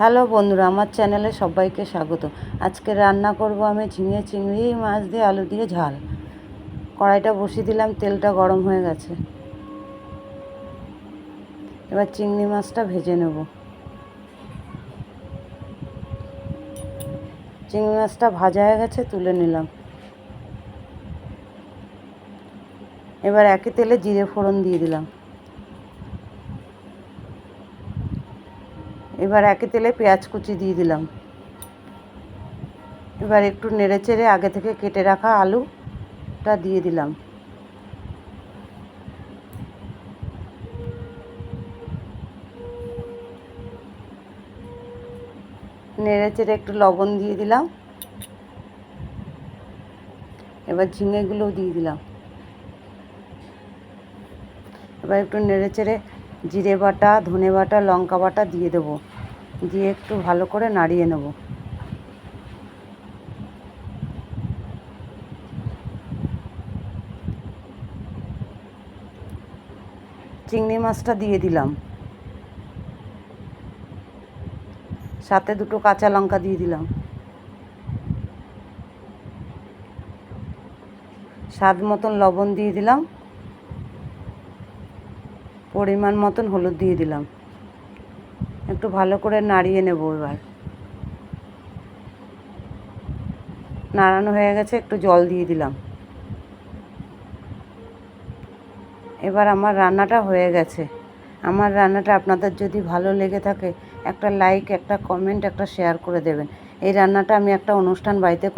Hello বন্ধুরা, আমার চ্যানেলে সবাইকে স্বাগত। আজকে রান্না করব আমি ঝিঙে চিংড়ি, মাছ দিয়ে আলু দিয়ে ঝাল। কড়াইটা বসিয়ে দিলাম, তেলটা গরম হয়ে গেছে। এবার চিংড়ি মাছটা ভেজে নেব। চিংড়ি মাছটা ভাজা হয়ে গেছে, তুলে নিলাম। এবার একই তেলে জিরে ফোড়ন দিয়ে দিলাম। এবার একই তেলে পেঁয়াজ কুচি দিয়ে দিলাম। এবার একটু নেড়ে চেড়ে আগে থেকে কেটে রাখা আলুটা দিয়ে দিলাম। নেড়ে চেড়ে একটু লবণ দিয়ে দিলাম। এবার ঝিঙেগুলোও দিয়ে দিলাম। এবার একটু নেড়ে চেড়ে জিরে বাটা, ধনে বাটা, লঙ্কা বাটা দিয়ে দেবো। দিয়ে একটু ভালো করে নাড়িয়ে নেব। চিংড়ি মাছটা দিয়ে দিলাম। সাথে দুটো কাঁচা লঙ্কা দিয়ে দিলাম। স্বাদ মতন লবণ দিয়ে দিলাম। পরিমাণ মতন হলুদ দিয়ে দিলাম। একটু ভালো করে নাড়িয়ে নেব এবার। নাড়ানো হয়ে গেছে, একটু জল দিয়ে দিলাম। এবার আমার রান্নাটা হয়ে গেছে। আমার রান্নাটা আপনাদের যদি ভালো লেগে থাকে, একটা লাইক একটা কমেন্ট একটা শেয়ার করে দেবেন। এই রান্নাটা আমি একটা অনুষ্ঠান বাড়িতে